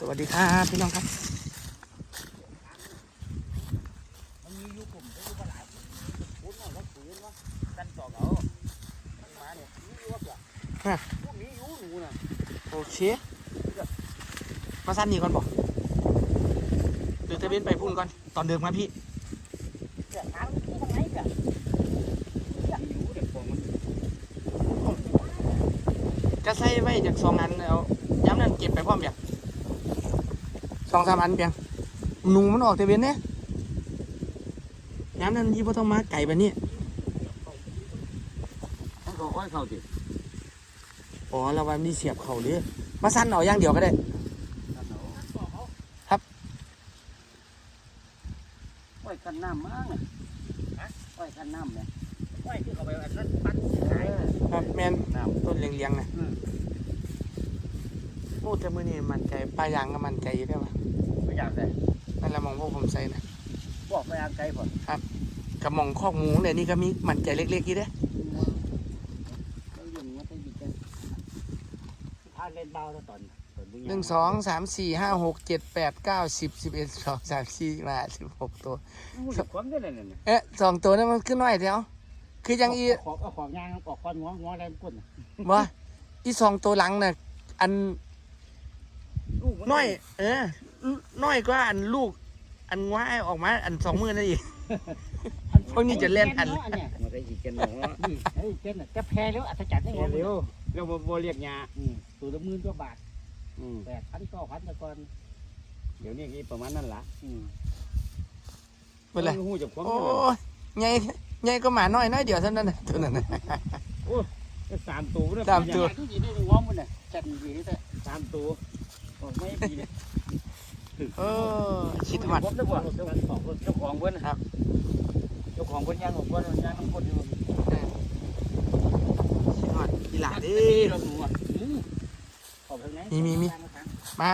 สวัสดีครับพี่น้องครับมันมีอยู่กลุ่มก็อยู่ก็หลายคุณน่ะว่าฝืนว่ากันต่อเขามันมาเนี่ยมีอยู่ว่าเปล่าฮะพวกนี้อยู่หนูน่ะโอเคมาสั้นนี่ก่อนบอกหรือจะเว้นไปพุ่นก่อนตอนเดิมครับพี่เสียทางที่ทางไหนกันมีอยู่เด็กพวกมันจะใส่ไว้จากสองอันแล้วย้ำนั้นเก็บไปพร้อมอย่าง สองสามอันเพียงหนูมันออกแต่เว้นเนี่ยย้ำนั้นยี่พ่ต้องมาไก่แบบนี้มันก็ค่อยเข้าสิอ๋อเราวันนี้เสียบเขาหรือมาสั้นเอาอย่างเดียวก็ได้ ครับไว้กันน้ำมั้งน่ะฮะไว้กันน้ำเนี่ยไว้ที่เขาไปอันนั้นปั้นขายครับแมนน้ต้นเลี้ยงๆนะ อืมโอ้แต่มือนี่มันใจปลายางก็มันใจอยู่ได้ปะำไม่อยากได้นั่นแหละมองพวกผมใส่นะบอกไปอ่างไกลก่อนกระมองคอกหมูเนี่ยนี่ก็มีมันใจเล็กๆอยู่เด้ไม่ยุ่งว่าไปบิดกันพาเล่นเบาแล้วตอนตอนบุญหนึ่งสองสามสี่ห้าหกเจ็ดแปดเก้าสิบสิบเอ็ดสองสามสี่ห้าสิบหกตัวสักความได้เลยเนี่ยเอ๊ะสองตัวนั้นมันขึ้นน้อยเดียวคือยังอีขอเอาของยางออกคอนงอง้อแรงก้นน่ะว่าอีสองตัวหลังน่ะอัน ลูกมัน้อย เออน้อยกว่าอันลูก อันว่าออกมา อันสองมือนั่นอีก พวกนี้จะเล่นอันมันได้อีกกันเนาะนี่ไอ้เจนน่ะจะแพ้แล้วอัศจรรย์ได้ไงเร็วเราบ่เรียกยาตัวละหมื่นกว่าบาทแปดพันก็พันตะกอนเดี๋ยวนี้กี่ประมาณนั้นล่ะเป็นไรหูจับความโอ้ยใหญ่ใหญ่ก็หมาน้อยน้อยเดียวเท่านั้นน่ะตัวนั้นน่ะสามตัวสามตัวทุกทีได้หัวมันน่ะจัดดีแต่สามตัว ไม่ดีเลยเออคิดมัดผมได้บอกเจ้าของเจ้าของเพิ่นครับเจ้าของเพิ่นย่างของเพิ่นย่างของเพิ่นอยู่คิดมัดอีหลาดิเราดูอะขอบทางไหนมีมีมีมา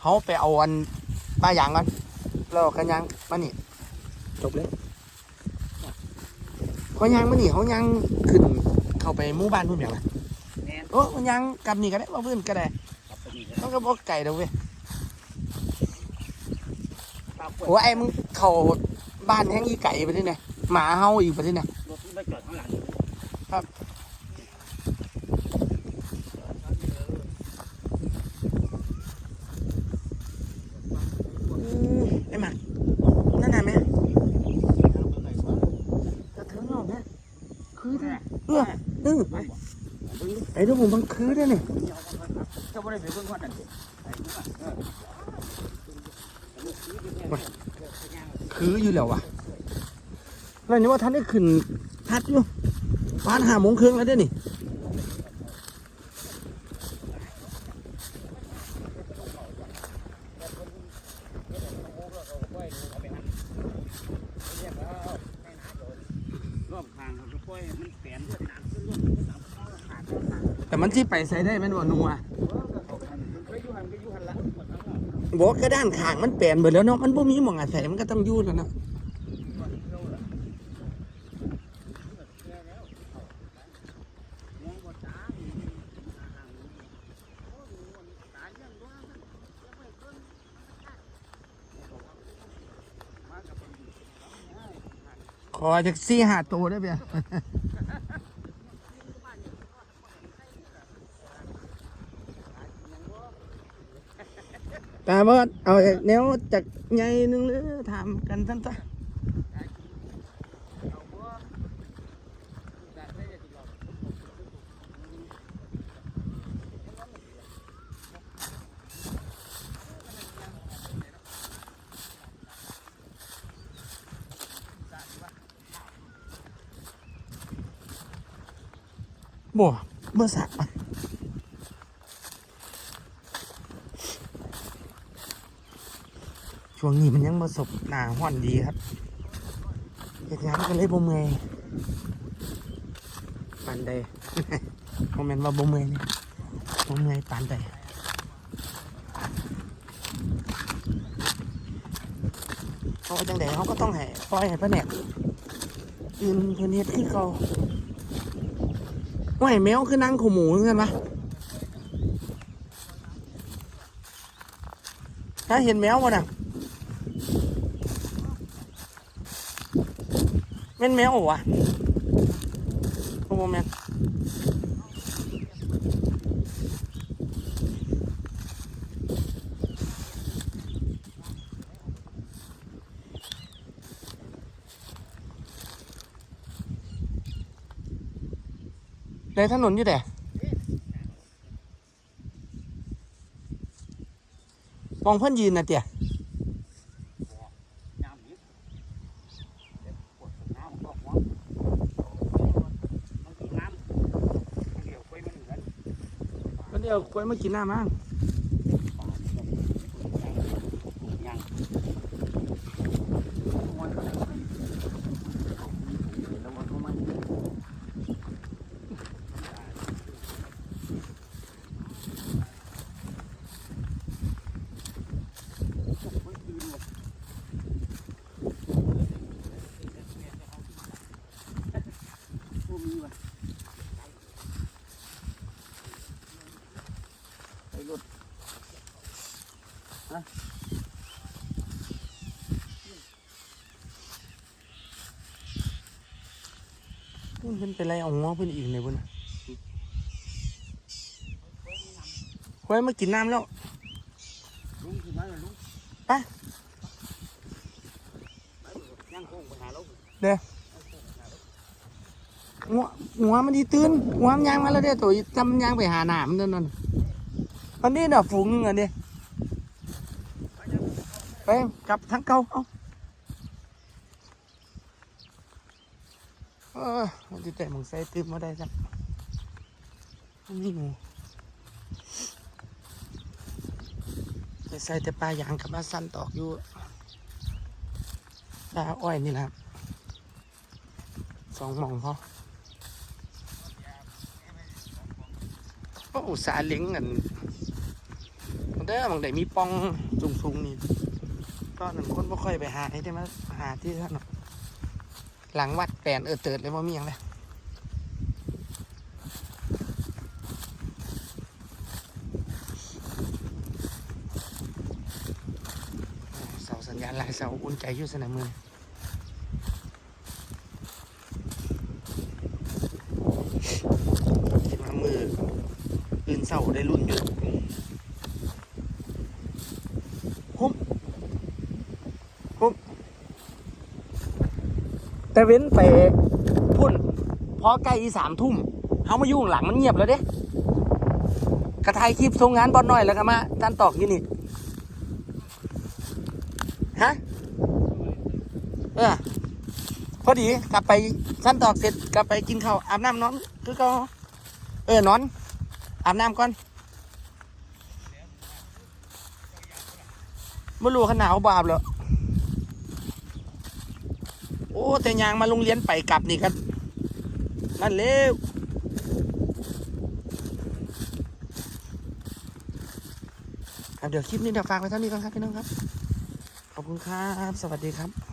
เขาไปเอาอันป้ายางก่อนแล้วเอากันยางมานี่จบเลยเขายางมานี่เขายางขึ้นเข้าไปหมู่บ้านพุ่นอย่างไรแน่นโอ้มันยางกลับนี่ก็ได้ว่าเพื่อนก็ได้ ต้องก็บอกไก่เด้อเว้ยโอ้ไอ้มึงเข้าบ้านแห้งอีไก่ไปที่ไหนหมาเฮาอีกไปที่ไหนรถที่ไม่จอดข้างหลังครับ ไอ้หมานั่นน่ะแม่กระเทิงเอาแม่คือได้เออเออ ไอ้เดี๋ยวผมบังคือได้เนี่ยเจ้าบ่ได้ไปเบิ่งว่านั่นสิคืออยู่แล้ววะแล้วนี่ว่าท่านได้ขึ้นพัดอยู่บ้านหาโมงครึ่งแล้วเด้อนี่ แต่มันที่ไปใส่ได้แม่นบ่นัวบอกกระด้านข้างมันแปลนเบิดแล้วเนาะมันบ่มีหมองอาศัยมันก็ต้องอยู่แล้วเนาะขอจากซี่หาตัวได้เปล่า ตาบอดเอาแนวจากใหญ่นึงหรือถามกันสั้นๆบ่เมื่อสัก ช่วงนี้มันยังประสบหนาห่อนดีครับเหตุงานกันเลยบ่เมื่อยปานใดโมเมนต์ว่าบ่เมื่อยนี่บ่เมยปานใดเขาจังใดเขาก็ต้องให้ปล่อยให้แนกอื่นเพิ่นเฮ็ดคือเขาว่าให้แมวคือนั่งขูหมูเหมือนกันปะถ้าเห็นแมวบ่น่ะ แม่นแมวอวะโอ้โหแม่นในถนนอยู่แต่มองเพื่อนยืนนะเตี่ย น้ำนี้ปวดน้ำก็หัวมันกินน้ำเดี๋ยวคุยมันเหมือน มัน เดี๋ยวกล้วยมากินหน้ามั่งแล้วมันก็มัน ไปรถ เพิ่นเป็นไรเอาหัวเพิ่นอีกเลยบุญกล้วยมากินน้ำแล้วลุงคือมาลุงไปยังคงไปหาลูกหัวหัวมันดีตื่นหัวมันยางมาแล้วเด้อตัวจำมันยางไปหาหนามนั่นนั่นอันนี้น่ะฝูงหนึงอันนี้ ไปกลับทั้งเก่าเอาเออมันจะแต่มึงใส่ตืมมาได้จ้ะมันมีหมูไปใส่แต่ปลายางกับมาสั้นตอกอยู่ปลาอ้อยนี่แหละครับสองหมองพอโอ้สาเลิงกันบางเด้อบางได้มีปองสูงๆนี่ ก็หนึ่งคนบ่ค่อยไปหาให้ได้มาหาที่ท่านหลังวัดแปนเออเติดเลยว่ามีอย่างไรเสาสัญญาณลายเสาอุ่นใจอยู่สนามมือคิดว่ามือ อื่นเสาได้รุ่นอยู่คุ้มคุ้ม แต่เว้นไปพุ่นพอใกล้อีสามทุ่มเขามายุ่งหลังมันเงียบแล้วเด้กระทายคลิปทรงงานบอลน้อยแล้วก็มาตันตอกยู่นี่ฮะเออพอดีกลับไปสั้นตอกเสร็จกลับไปกินข้าวอาบน้ำนอนคือก็เออนอน อาบน้ำก่อนไม่รู้ขนาดเขาบาบแล้ว โอ้แต่ยางมาโรงเรียนไปกลับนี่กันนั่นเร็วเดี๋ยวคลิปนี้เดี๋ยวฝากไว้เท่านี้ก่อนครับพี่น้องครับ ขอบคุณครับ สวัสดีครับ